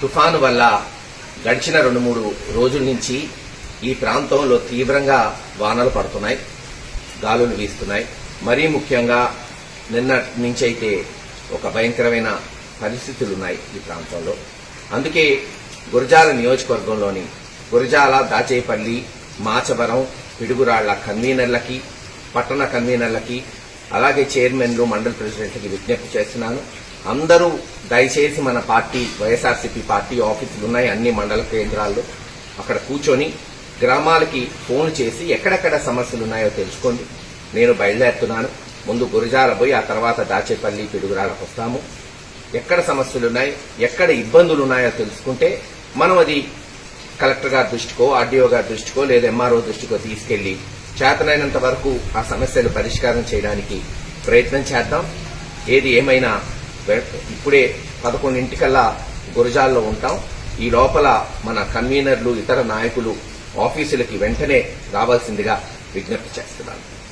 తుఫాను వల్ల గడిచిన రెండు మూడు రోజుల నుంచి ఈ ప్రాంతంలో తీవ్రంగా వానలు పడుతున్నాయి గాలులు వీస్తున్నాయి. మరీ ముఖ్యంగా నిన్న నుంచి అయితే ఒక భయంకరమైన పరిస్థితులు ఉన్నాయి ఈ ప్రాంతంలో. అందుకే గురజాల నియోజకవర్గంలోని గురజాల దాచేపల్లి మాచవరం పిడుగురాళ్ళ కన్వీనర్లకి పట్టణ కన్వీనర్లకి అలాగే చైర్మన్లు మండల ప్రెసిడెంట్లకి విజ్ఞప్తి చేస్తున్నాను. అందరూ దయచేసి మన పార్టీ వైఎస్ఆర్సీపీ పార్టీ ఆఫీసులు ఉన్నాయి అన్ని మండల కేంద్రాల్లో. అక్కడ కూర్చొని గ్రామాలకి ఫోన్ చేసి ఎక్కడెక్కడ సమస్యలు ఉన్నాయో తెలుసుకోండి. నేను బయలుదేరుతున్నాను. ముందు గురజాల పోయి ఆ తర్వాత దాచేపల్లి పిడుగురాలకు వస్తాము. ఎక్కడ సమస్యలు ఉన్నాయి ఎక్కడ ఇబ్బందులు ఉన్నాయో తెలుసుకుంటే మనం అది కలెక్టర్ గారి దృష్టికో ఆర్డీఓ గారి దృష్టికో లేదా ఎంఆర్ఓ దృష్టికో తీసుకెళ్ళి చేతనైనంత వరకు ఆ సమస్యలు పరిష్కారం చేయడానికి ప్రయత్నం చేద్దాం. ఏది ఏమైనా ఇప్పుడే పదకొండింటికల్లా గురజాల్లో ఉంటాం. ఈ లోపల మన కన్వీనర్లు ఇతర నాయకులు ఆఫీసులకి వెంటనే రావాల్సిందిగా విజ్ఞప్తి చేస్తున్నాను.